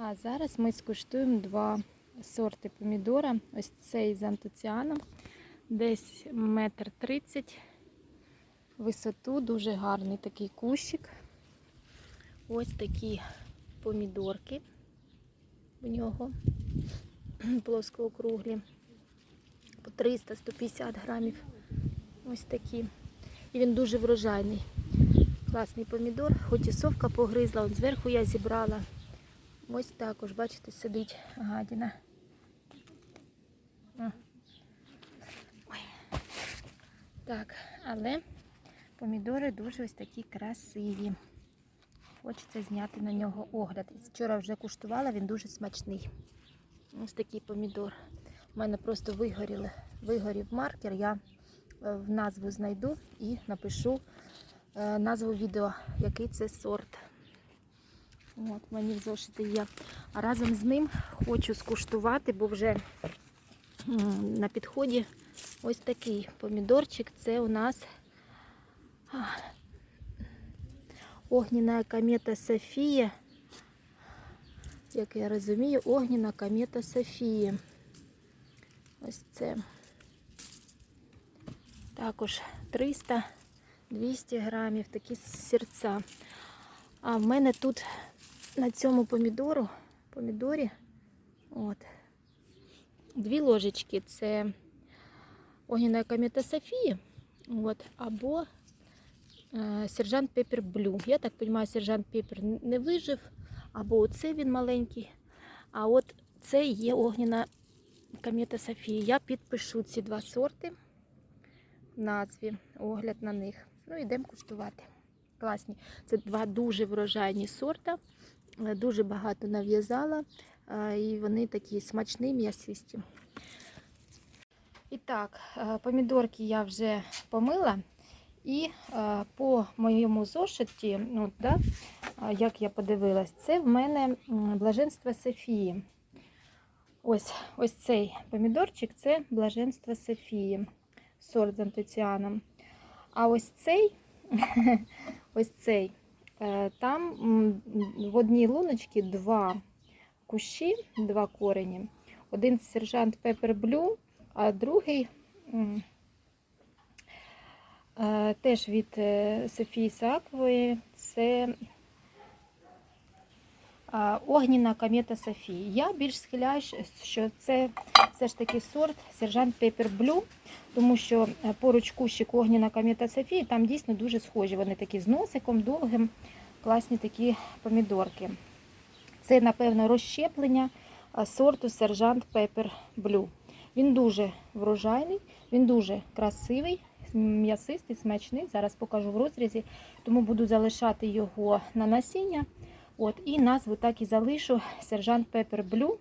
А зараз ми скуштуємо два сорти помідора. Ось цей з антоціаном, десь метр тридцять висоту, дуже гарний такий кущик. Ось такі помідорки в нього плоскоокруглі. По 300-150 грамів. Ось такі. І він дуже врожайний. Класний помідор, хоч і совка погризла, от зверху я зібрала. Ось також, бачите, сидить гадіна. Так, але помідори дуже ось такі красиві. Хочеться зняти на нього огляд. Вчора вже куштувала, він дуже смачний. Ось такий помідор. У мене просто вигоріли, вигорів маркер. Я е, в назву знайду і напишу е, назву відео, який це сорт. От, мені в зошиті є. А разом з ним хочу скуштувати, бо вже на підході ось такий помідорчик. Це у нас а, огняна комета Софія. Як я розумію, огняна комета Софії. Ось це. Також 300-200 грамів, такі серця. А в мене тут на цьому помідору, помідорі, от, дві ложечки. Це огняна комета Софії, от, або е, сержант Пепер Блю. Я так розумію, сержант Пепер не вижив, або оце він маленький. А от це є огняна комета Софії. Я підпишу ці два сорти назві, огляд на них. Ну, йдемо куштувати. Класні. Це два дуже врожайні сорта. Е, Дуже багато нав'язала. е, І вони такі смачні, м'ясисті. І так, е, помідорки я вже помила. І по моєму зошиті, ну, да, як я подивилась, це в мене блаженство Софії. Ось, ось цей помідорчик це блаженство Софії, сорт з антоціаном. А ось цей, ось цей, там в одній луночці два кущі, два корені. Один сержант Пепер Блю, а другий е, теж від е, Софії Саквої. Це Огніна комета Софії. Я більш схиляюсь, що це все ж таки сорт сержант Пепер Блю, тому що е, поруч кущик Огніна комета Софії, там дійсно дуже схожі. Вони такі з носиком, довгим, класні такі помідорки. Це, напевно, розщеплення сорту сержант Пепер Блю. Він дуже врожайний, він дуже красивий, м'ясистий, смачний. Зараз покажу в розрізі, тому буду залишати його на насіння. От, і назву так і залишу сержант Пепер Блю.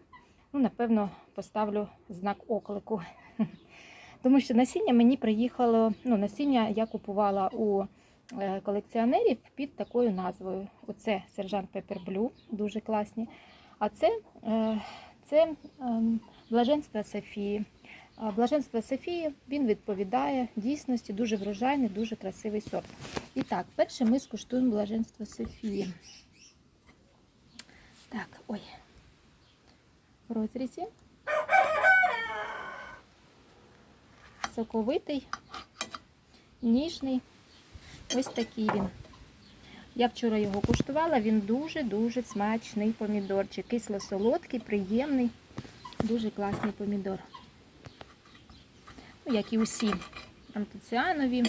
Ну, напевно, поставлю знак оклику. Тому що насіння мені приїхало, ну, насіння я купувала у е, колекціонерів під такою назвою. Оце сержант Пепер Блю, дуже класні. А це, е, це ем, блаженство Софії. Блаженство Софії він відповідає дійсності, дуже врожайний, дуже красивий сорт. І так, перше ми скуштуємо блаженство Софії. Так, ой. В розрізі. Соковитий, ніжний. Ось такий він. Я вчора його куштувала, він дуже-дуже смачний помідорчик. Кисло-солодкий, приємний, дуже класний помідор. Ну, як і усі антоціанові,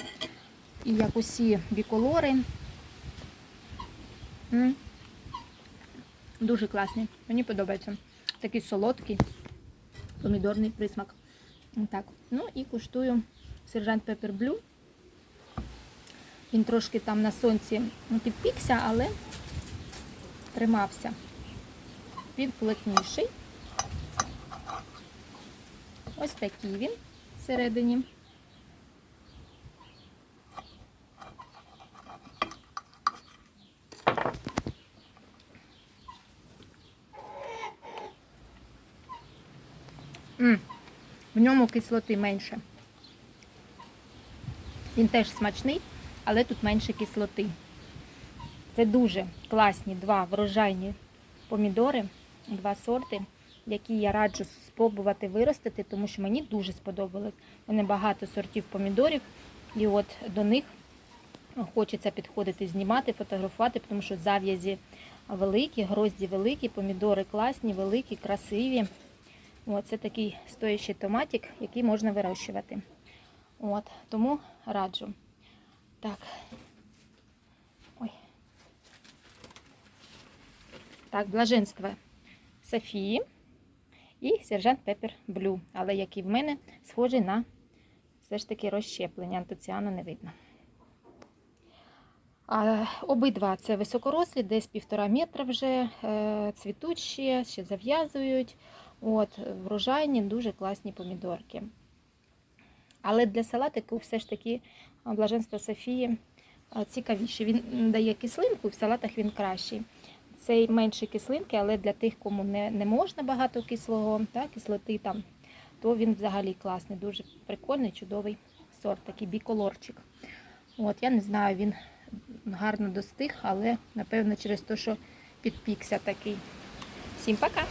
і як усі біколори. Дуже класний. Мені подобається. Такий солодкий, помідорний присмак. Так. Ну і куштую сержант Пепер Блю. Він трошки там на сонці підпікся, але тримався. Він плотніший. Ось такий він всередині. В ньому кислоти менше. Він теж смачний, але тут менше кислоти. Це дуже класні два врожайні помідори. два сорти, які я раджу спробувати виростити, тому що мені дуже сподобалось. Мене багато сортів помідорів, і от до них хочеться підходити, знімати, фотографувати, тому що зав'язі великі, грозді великі, помідори класні, великі, красиві. От, це такий стоящий томатик, який можна вирощувати. От, тому раджу. Так. Ой. Так, блаженство Софії і сержант Пепер Блю. Але який в мене схожий на все ж таки розщеплення. Антоціану не видно. А, обидва це високорослі, десь півтора метра вже е, цвітуть ще, ще зав'язують. От, врожайні, дуже класні помідорки. Але для салатику все ж таки блаженство Софії цікавіше. Він дає кислинку, в салатах він кращий. Цей менше кислинки, але для тих, кому не, не можна багато кислого, та, кислоти там, то він взагалі класний, дуже прикольний, чудовий сорт, такий біколорчик. От, я не знаю, він гарно достиг, але напевно через те, що підпікся такий. Всім пока!